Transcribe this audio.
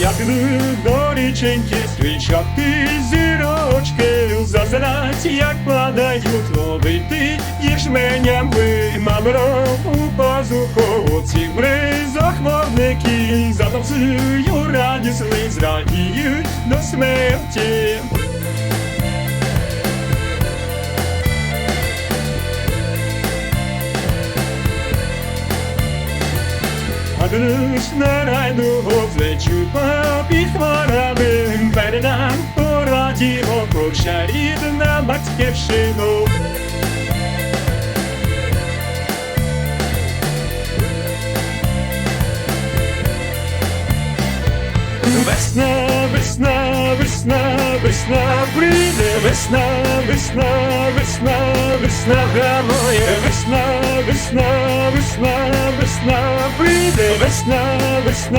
Я піду до річеньки зустрічати зірочки, зазирать, як падають, ловити їх жменями, мамиро у пазуху, ці бризок мовники, затанцюю радісний, зрадіють до смерті. Подруж на райду злечу попід хворами, передам по радіо курша рідна батьківщину. Весна, весна, весна, весна, прийде весна, весна, весна, весна, гамує весна, весна, весна, весна, прийде весна, весна.